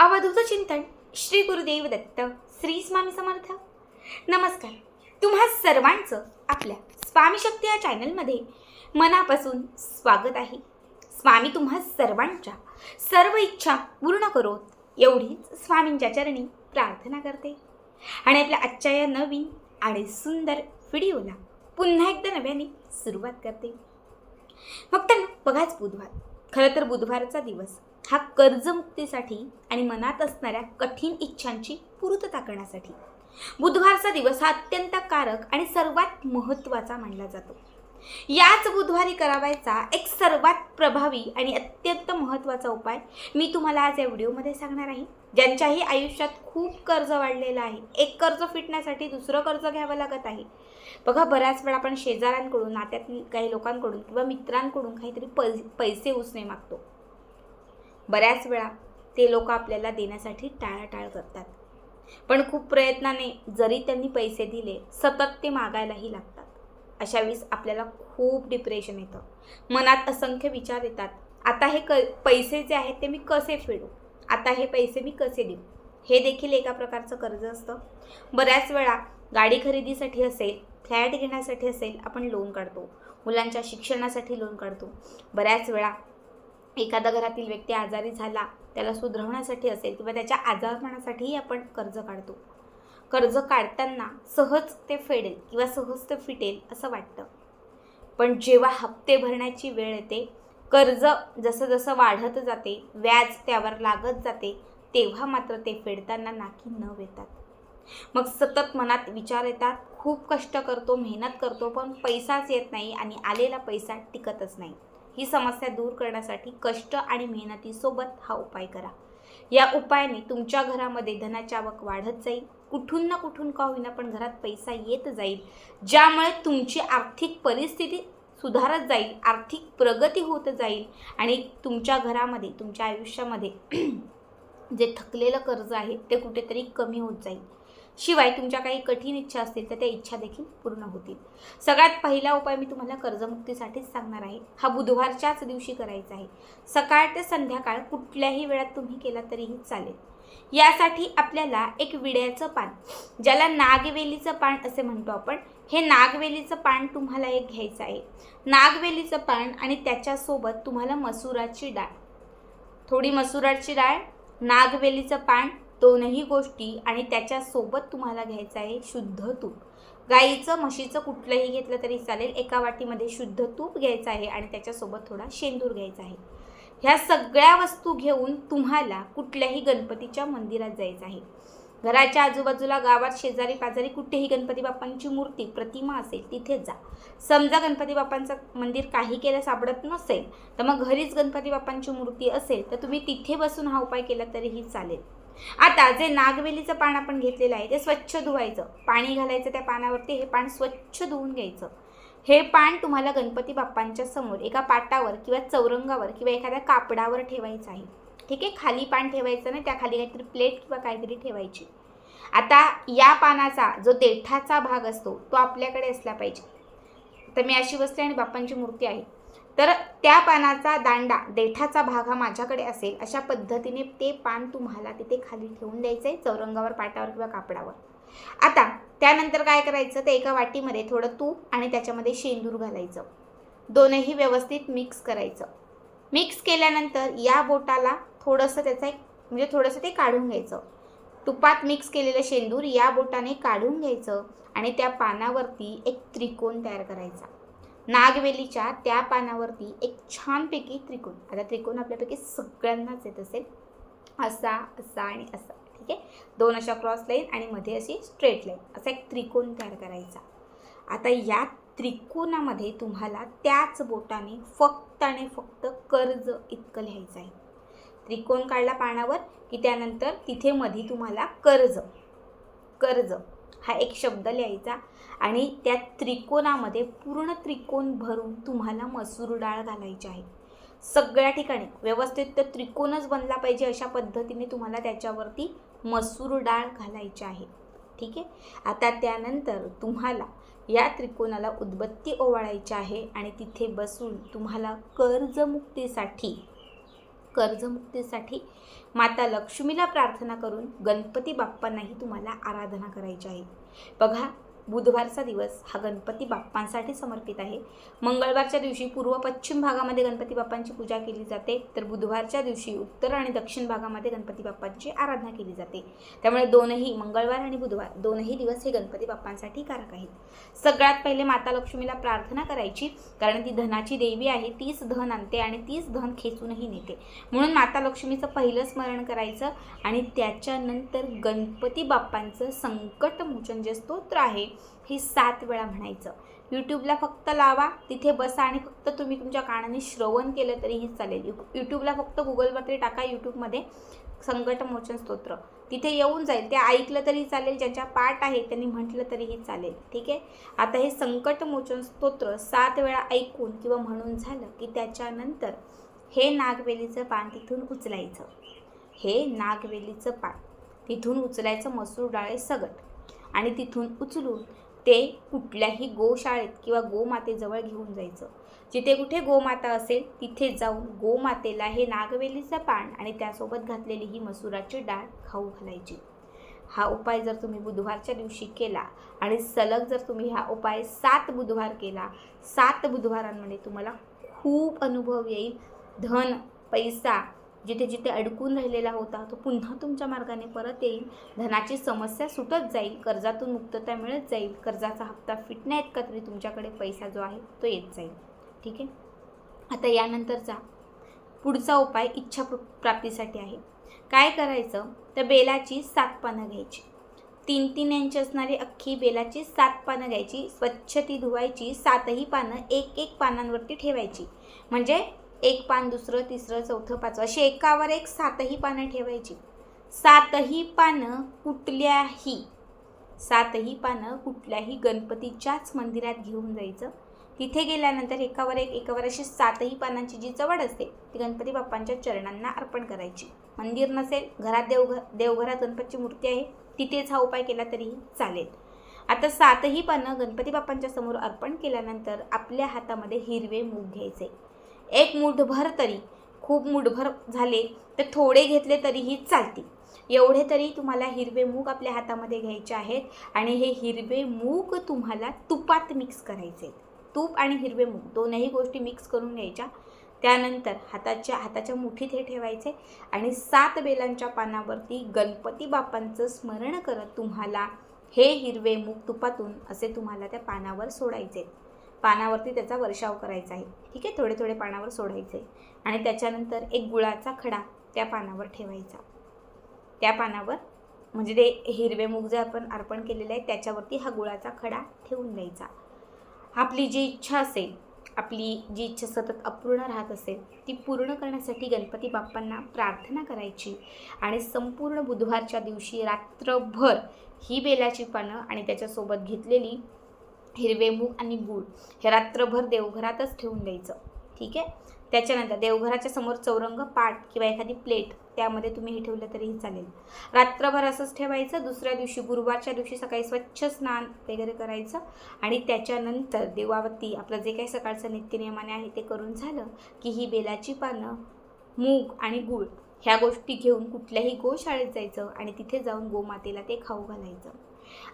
अवधूत चिंतन श्री गुरुदेव दत्त श्री स्वामी समर्थ. नमस्कार. तुम्हा सर्वांचं आपल्या स्वामी शक्ती या चॅनलमध्ये मनापासून स्वागत आहे. स्वामी तुम्हा सर्वांच्या सर्व इच्छा पूर्ण करोत एवढीच स्वामींच्या चरणी प्रार्थना करते. आणि आपल्या आजच्या या नवीन आणि सुंदर व्हिडिओला पुन्हा एकदा नव्याने सुरुवात करते. फक्त बघाच बुधवार. खरं तर बुधवारचा दिवस हा कर्जमुक्तीसाठी आणि मनात असणाऱ्या कठीण इच्छांची पूर्तता करण्यासाठी. बुधवारचा दिवस हा अत्यंत कारक आणि सर्वात महत्त्वाचा मानला जातो. याच बुधवारी करावायचा एक सर्वात प्रभावी आणि अत्यंत महत्त्वाचा उपाय मी तुम्हाला आज या व्हिडिओमध्ये सांगणार आहे. ज्यांच्याही आयुष्यात खूप कर्ज वाढलेलं आहे एक कर्ज फिटण्यासाठी दुसरं कर्ज घ्यावं लागत आहे. बघा बऱ्याच वेळा आपण शेजाऱ्यांकडून नात्यातील काही लोकांकडून किंवा मित्रांकडून काहीतरी पै पैसे उसने मागतो. बऱ्याच वेळा ते लोक आपल्याला देण्यासाठी टाळाटाळ करतात. पण खूप प्रयत्नाने जरी त्यांनी पैसे दिले सतत ते मागायलाही लागतात. अशा वेळेस आपल्याला खूप डिप्रेशन येतं. मनात असंख्य विचार येतात. आता हे क पैसे जे आहेत ते मी कसे फेडू? आता हे पैसे मी कसे देऊ? हे देखील एका प्रकारचं कर्ज असतं. बऱ्याच वेळा गाडी खरेदीसाठी असेल फ्लॅट घेण्यासाठी असेल आपण लोन काढतो. मुलांच्या शिक्षणासाठी लोन काढतो. बऱ्याच वेळा एखादा घरातील व्यक्ती आजारी झाला त्याला सुधरवण्यासाठी असेल किंवा त्याच्या आजारपणासाठीही आपण कर्ज काढतो. कर्ज काढताना सहज ते फेडेल किंवा सहज ते फिटेल असं वाटतं. पण जेव्हा हप्ते भरण्याची वेळ येते कर्ज जसं जसं वाढत जाते व्याज त्यावर लागत जाते तेव्हा मात्र ते फेडताना नाकी न येतात मग सतत मनात विचार येतात खूप कष्ट करतो मेहनत करतो पण पैसाच येत नाही आणि आलेला पैसा टिकतच नाही. ही समस्या दूर करण्यासाठी कष्ट आणि मेहनतीसोबत हा उपाय करा. या उपायाने तुमच्या घरामध्ये धनाची आवक वाढत जाईल. कुठून ना कुठून का होईना पण घरात पैसा येत जाईल. ज्यामुळे तुमची आर्थिक परिस्थिती सुधारत जाईल आर्थिक प्रगती होत जाईल आणि तुमच्या घरामध्ये तुमच्या आयुष्यामध्ये जे थकलेलं कर्ज आहे ते कुठेतरी कमी होत जाईल. शिवाय तुमच्या काही कठीण इच्छा असतील तर त्या इच्छा देखील पूर्ण होतील. सगळ्यात पहिला उपाय मी तुम्हाला कर्जमुक्तीसाठीच सांगणार आहे. हा बुधवारच्याच दिवशी करायचा आहे. सकाळ ते संध्याकाळ कुठल्याही वेळात तुम्ही केला तरीही चालेल. यासाठी आपल्याला एक विड्याचं पान ज्याला नागवेलीचं पान असे म्हणतो आपण हे नागवेलीचं पान तुम्हाला एक घ्यायचं आहे. नागवेलीचं पान आणि त्याच्यासोबत तुम्हाला मसुराची डाळ. थोडी मसुराची डाळ नागवेलीचं पान दोनही गोष्टी आणि त्याच्यासोबत तुम्हाला घ्यायचं आहे शुद्ध तूप. गाईचं म्हशीचं कुठलंही घेतलं तरी चालेल. एका वाटीमध्ये शुद्ध तूप घ्यायचं आहे आणि त्याच्यासोबत थोडा शेंदूर घ्यायचा आहे. ह्या सगळ्या वस्तू घेऊन तुम्हाला कुठल्याही गणपतीच्या मंदिरात जायचं आहे. घराच्या आजूबाजूला गावात शेजारी पाजारी कुठेही गणपती बाप्पांची मूर्ती प्रतिमा असेल तिथे जा. समजा गणपती बाप्पांचं मंदिर काही केलं सापडत नसेल तर मग घरीच गणपती बाप्पांची मूर्ती असेल तर तुम्ही तिथे बसून हा उपाय केला तरीही चालेल. आता जे नागवेलीचं पान आपण घेतलेलं आहे ते स्वच्छ धुवायचं. पाणी घालायचं त्या पानावरती हे पान स्वच्छ धुवून घ्यायचं. हे पान तुम्हाला गणपती बाप्पांच्या समोर एका पाटावर किंवा चौरंगावर किंवा एखाद्या कापडावर ठेवायचं आहे. ठीक आहे? खाली पान ठेवायचं नाही त्या खाली काहीतरी प्लेट किंवा काहीतरी ठेवायची. आता या पानाचा जो देठाचा भाग असतो तो आपल्याकडे असला पाहिजे. तर मी अशी बसते आणि बाप्पांची मूर्ती आहे. तर त्या पानाचा दांडा देठाचा भाग हा माझ्याकडे असेल अशा पद्धतीने ते पान तुम्हाला तिथे खाली ठेवून द्यायचं आहे चौरंगावर पाटावर किंवा कापडावर. आता त्यानंतर काय करायचं ते एका वाटीमध्ये थोडं तूप आणि त्याच्यामध्ये शेंदूर घालायचं. दोनही व्यवस्थित मिक्स करायचं. मिक्स केल्यानंतर या बोटाला थोडंसं त्याचा एक म्हणजे थोडंसं ते काढून घ्यायचं. तुपात मिक्स केलेलं शेंदूर या बोटाने काढून घ्यायचं आणि त्या पानावरती एक त्रिकोण तयार करायचा. नागवेलीच्या त्या पानावरती एक छानपैकी त्रिकोण. आता त्रिकोण आपल्यापैकी सगळ्यांनाच येत असेल. असा असा आणि असा. ठीक आहे? दोन अशा क्रॉस लाईन आणि मध्ये अशी स्ट्रेट लाईन असा एक त्रिकोण तयार करायचा. आता या त्रिकोणामध्ये तुम्हाला त्याच बोटाने फक्त आणि फक्त कर्ज इतकं लिहायचं आहे. त्रिकोण काढला पानावर की त्यानंतर तिथे मध्ये तुम्हाला कर्ज. कर्ज. हा एक शब्द लिहायचा. आणि त्या त्रिकोणामध्ये पूर्ण त्रिकोण भरून तुम्हाला मसूर डाळ घालायची आहे. सगळ्या ठिकाणी व्यवस्थित तो त्रिकोणच बनला पाहिजे अशा पद्धतीने तुम्हाला त्याच्यावरती मसूर डाळ घालायची आहे. ठीक आहे? आता त्यानंतर तुम्हाला या त्रिकोणाला उदबत्ती ओवाळायची आहे आणि तिथे बसून तुम्हाला कर्जमुक्तीसाठी कर्जमुक्तीसाठी माता लक्ष्मीला प्रार्थना करून गणपती बाप्पांनाही तुम्हाला आराधना करायची आहे. बघा बुधवारचा दिवस हा गणपती बाप्पांसाठी समर्पित आहे. मंगळवारच्या दिवशी पूर्व पश्चिम भागामध्ये गणपती बाप्पांची पूजा केली जाते तर बुधवारच्या दिवशी उत्तर आणि दक्षिण भागामध्ये गणपती बाप्पांची आराधना केली जाते. त्यामुळे दोनही मंगळवार आणि बुधवार दोनही दिवस हे गणपती बाप्पांसाठी कारक आहेत. सगळ्यात पहिले माता लक्ष्मीला प्रार्थना करायची कारण ती धनाची देवी आहे तीच धन आणते आणि तीच धन खेचूनही नेते. म्हणून माता लक्ष्मीचं पहिलं स्मरण करायचं आणि त्याच्यानंतर गणपती बाप्पांचं संकटमोचन जे स्तोत्र आहे हे सात वेळा म्हणायचं. यूट्यूबला फक्त लावा तिथे बसा आणि फक्त तुम्ही तुमच्या कानाने श्रवण केलं तरीही चालेल. यू यूट्यूबला फक्त गुगलवरती टाका यूट्यूबमध्ये संकटमोचन स्तोत्र. तिथे येऊन जाईल ते ऐकलं तरी चालेल ज्यांच्या पाठ आहे त्यांनी म्हटलं तरीही चालेल. ठीक आहे? आता हे संकटमोचन स्तोत्र सात वेळा ऐकून किंवा म्हणून झालं की त्याच्यानंतर हे नागवेलीचं पान तिथून उचलायचं. हे नागवेलीचं पान. तिथून उचलायचं मसूर डाळे सगट. आणि तिथून उचलून ते कुठल्याही गोशाळेत किंवा गोमातेजवळ घेऊन जायचं. जिथे कुठे गोमाता असेल तिथे जाऊन गोमातेला हे नागवेलीचं पान आणि त्यासोबत घातलेली ही मसुराची डाळ खाऊ घालायची. हा उपाय जर तुम्ही बुधवारच्या दिवशी केला आणि सलग जर तुम्ही हा उपाय सात बुधवार केला सात बुधवारांमध्ये तुम्हाला खूप अनुभव येईल. धन पैसा जिथे जिथे अडकून राहिलेला होता तो पुन्हा तुमच्या मार्गाने परत येईल. धनाची समस्या सुटत जाईल कर्जातून मुक्तता मिळत जाईल. कर्जाचा हप्ता फिटण्या इतका तरी तुमच्याकडे पैसा जो आहे तो येत जाईल. ठीक आहे? आता यानंतरचा पुढचा उपाय इच्छा प्र- प्राप्तीसाठी आहे. काय करायचं? तर बेलाची सात पानं घ्यायची. तीन तीन इंच असणारी अख्खी बेलाची सात पानं घ्यायची. स्वच्छ ती धुवायची. सातही पानं एक एक पानांवरती ठेवायची. म्हणजे एक पान दुसरं तिसरं चौथं पाचवं अशी एकावर एक सातही पानं ठेवायची. सातही पानं कुठल्याही सातही पानं कुठल्याही गणपतीच्याच मंदिरात घेऊन जायचं. तिथे गेल्यानंतर एकावर एक एकावर अशी सातही पानांची जी चवड असते ती गणपती बाप्पांच्या चरणांना अर्पण करायची. मंदिर नसेल घरात देवघर देवघरात गणपतीची मूर्ती आहे तिथेच हा उपाय केला तरीही चालेल. आता सातही पानं गणपती बाप्पांच्या समोर अर्पण केल्यानंतर आपल्या हातामध्ये हिरवे मूग घ्यायचे. एक मुठभर तरी खूप मुठभर झाले तर थोडे घेतले तरीही चालतील. एवढे तरी तुम्हाला हिरवे मूग आपल्या हातामध्ये घ्यायचे आहेत आणि हे हिरवे मूग तुम्हाला तुपात मिक्स करायचे तूप आणि हिरवे मूग दोनही गोष्टी मिक्स करून घ्यायच्या. त्यानंतर हाताच्या हाताच्या मुठीत हे ठेवायचे आणि सात बेलांच्या पानावरती गणपती बाप्पांचं स्मरण करत तुम्हाला हे हिरवे मूग तुपातून असे तुम्हाला त्या पानावर सोडायचे पानावरती त्याचा वर्षाव करायचा आहे. ठीक आहे? थोडे थोडे पानावर सोडायचे आणि त्याच्यानंतर एक गुळाचा खडा त्या पानावर ठेवायचा. त्या पानावर म्हणजे ते हिरवे मूग जे आपण अर्पण केलेलं आहे त्याच्यावरती हा गुळाचा खडा ठेवून द्यायचा. आपली जी इच्छा असेल आपली जी इच्छा सतत अपूर्ण राहत असेल ती पूर्ण करण्यासाठी गणपती बाप्पांना प्रार्थना करायची. आणि संपूर्ण बुधवारच्या दिवशी रात्रभर ही बेलाची पानं आणि त्याच्यासोबत घेतलेली हिरवे मूग आणि गूळ हे रात्रभर देवघरातच ठेवून द्यायचं. ठीक आहे? त्याच्यानंतर देवघराच्या समोर चौरंग पाट किंवा एखादी प्लेट त्यामध्ये तुम्ही हे ठेवलं तरीही चालेल. रात्रभर असंच ठेवायचं दुसऱ्या दिवशी गुरुवारच्या दिवशी सकाळी स्वच्छ स्नान वगैरे करायचं आणि त्याच्यानंतर देवावती आपलं जे काही सकाळचं नित्यनियमाने आहे ते करून झालं की ही बेलाची पानं मूग आणि गूळ ह्या गोष्टी घेऊन कुठल्याही गोशाळेत जायचं आणि तिथे जाऊन गोमातेला ते खाऊ घालायचं.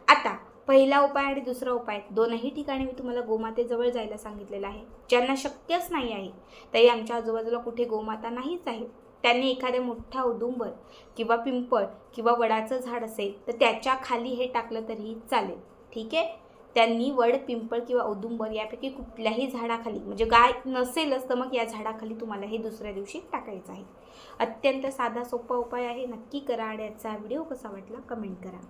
आता पहिला उपाय आणि दुसरा उपाय. दोनही ठिकाणी मी तुम्हाला गोमातेजवळ जायला सांगितलेलं आहे. ज्यांना शक्यच नाही आहे तरी आमच्या आजूबाजूला कुठे गोमाता नाहीच आहे. त्यांनी एखाद्या मोठा औदुंबर किंवा पिंपळ किंवा वडाचं झाड असेल तर त्याच्याखाली हे टाकलं तरीही चालेल. ठीक आहे? त्यांनी वड पिंपळ किंवा औदुंबर यापैकी कुठल्याही झाडाखाली म्हणजे गाय नसेलच तर मग या झाडाखाली तुम्हाला हे दुसऱ्या दिवशी टाकायचं आहे. अत्यंत साधा सोपा उपाय आहे. नक्की करा आणि याचा व्हिडिओ कसा वाटला कमेंट करा.